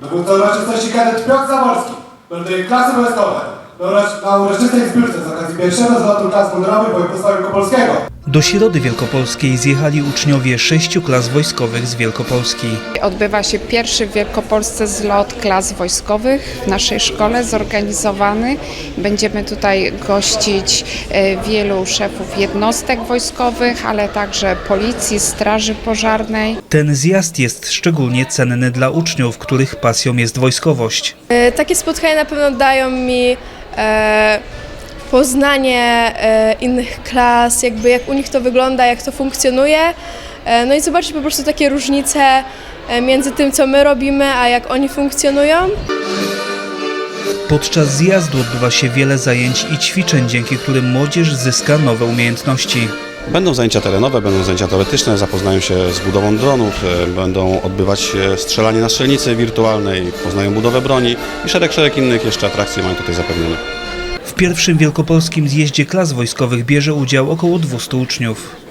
Dowódca uroczystości kadet Piotr Zaworski, melduje klasy wojskowe na uroczy- na uroczystej zbiórce z okazji pierwszego zlotu klas mundurowych województwa wielkopolskiego. Do Środy Wielkopolskiej zjechali uczniowie sześciu klas wojskowych z Wielkopolski. Odbywa się pierwszy w Wielkopolsce zlot klas wojskowych w naszej szkole zorganizowany. Będziemy tutaj gościć e, wielu szefów jednostek wojskowych, ale także policji, straży pożarnej. Ten zjazd jest szczególnie cenny dla uczniów, których pasją jest wojskowość. E, Takie spotkania na pewno dają mi e, poznanie e, innych klas, jakby jak u nich to wygląda, jak to funkcjonuje. E, no i zobaczyć po prostu takie różnice e, między tym, co my robimy, a jak oni funkcjonują. Podczas zjazdu odbywa się wiele zajęć i ćwiczeń, dzięki którym młodzież zyska nowe umiejętności. Będą zajęcia terenowe, będą zajęcia teoretyczne, zapoznają się z budową dronów, będą odbywać się strzelanie na strzelnicy wirtualnej, poznają budowę broni i szereg, szereg innych jeszcze atrakcji mają tutaj zapewnionych. W pierwszym wielkopolskim zjeździe klas wojskowych bierze udział około 200 uczniów.